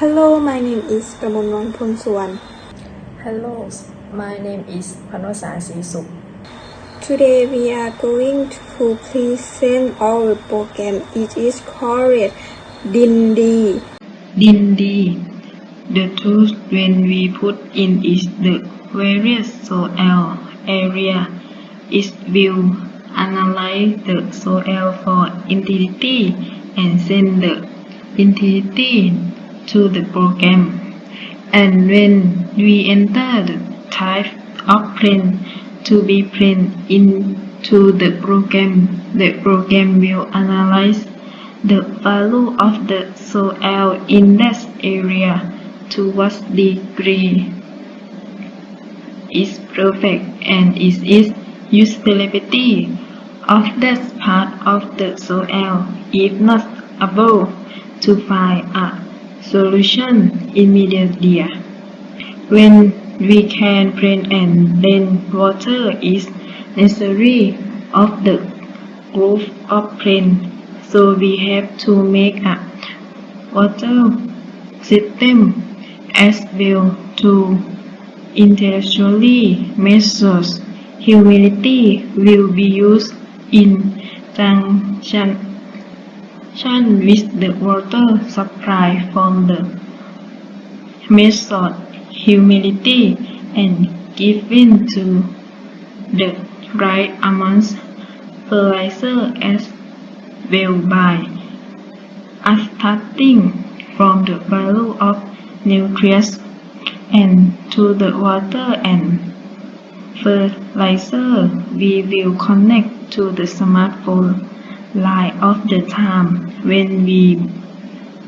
Hello, my name is Pramon Pumsuwan. Hello, my name is Panosa Sisuk. Today we are going to present our program. It is called Dindi. Dindi. The tools when we put in is the various soil area is will analyze the soil for intensity and send the intensity to the program. And when we enter the type of print to be print into the program, the program will analyze the value of the soil in that area to what degree is perfect and is its usability of that part of the soil if not above to find a solution immediately. When we can print and then water is necessary of the group of print so we have to make a water system as well to intellectually measure humidity will be used in junction with the water supply from the measured humidity and given to the right amount fertilizer as well by starting from the value of nutrients and to the water and fertilizer. We will connect to the smartphone line of the time. When we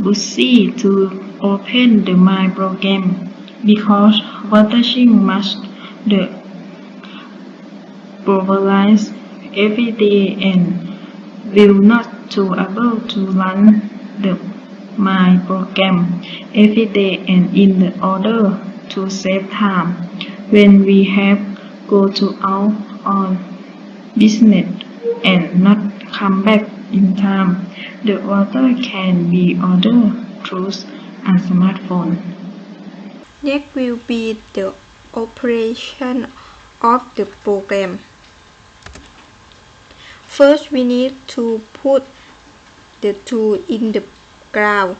busy to open the my program because watching must the provide every day and will not to able to run the my program every day and in the order to save time. When we have go to out on business and not come back in time the order can be ordered through a smartphone Next will be the operation of the program. First, we need to put the tool in the ground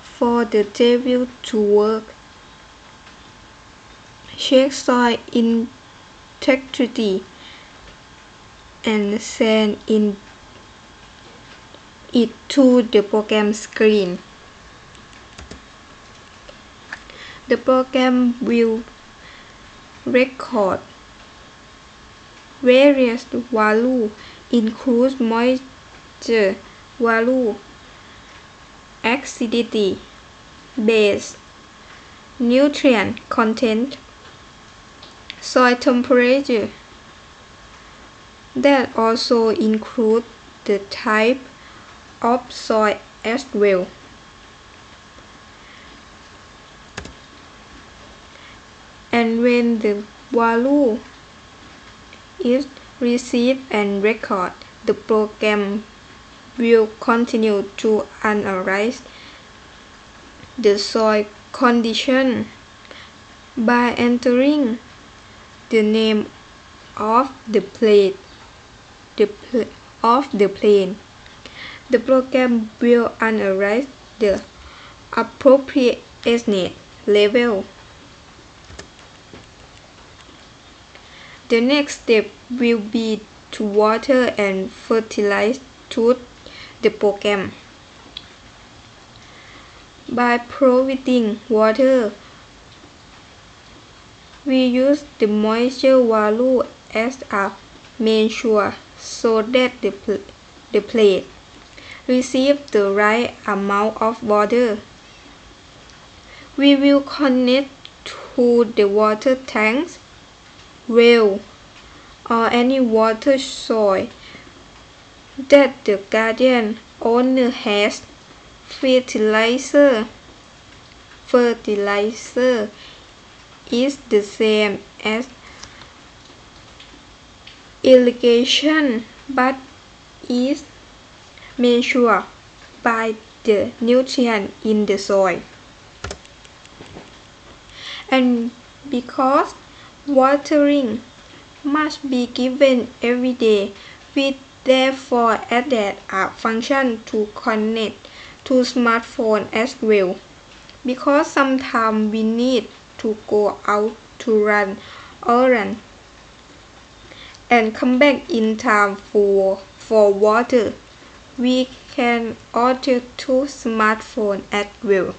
for the devil to work. Check soil integrity and send in it to the program screen. The program will record various values include moisture value, acidity, base, nutrient content, soil temperature. That also include the type of soil as well. and when the value is received and recorded, the program will continue to analyze the soil condition by entering the name of the plate the of the plane. The program will analyze the appropriateness level. The next step will be to water and fertilize to the program. By providing water, we use the moisture value as a measure so that the, the plate receive the right amount of water. We will connect to the water tanks well or any water source that the guardian owner has fertilizer fertilizer is the same as irrigation but is measured by the nutrient in the soil and because watering must be given every day, we therefore added a function to connect to smartphone as well. Because sometimes we need to go out to run errands and come back in time for, for water, we can order two smartphones at well.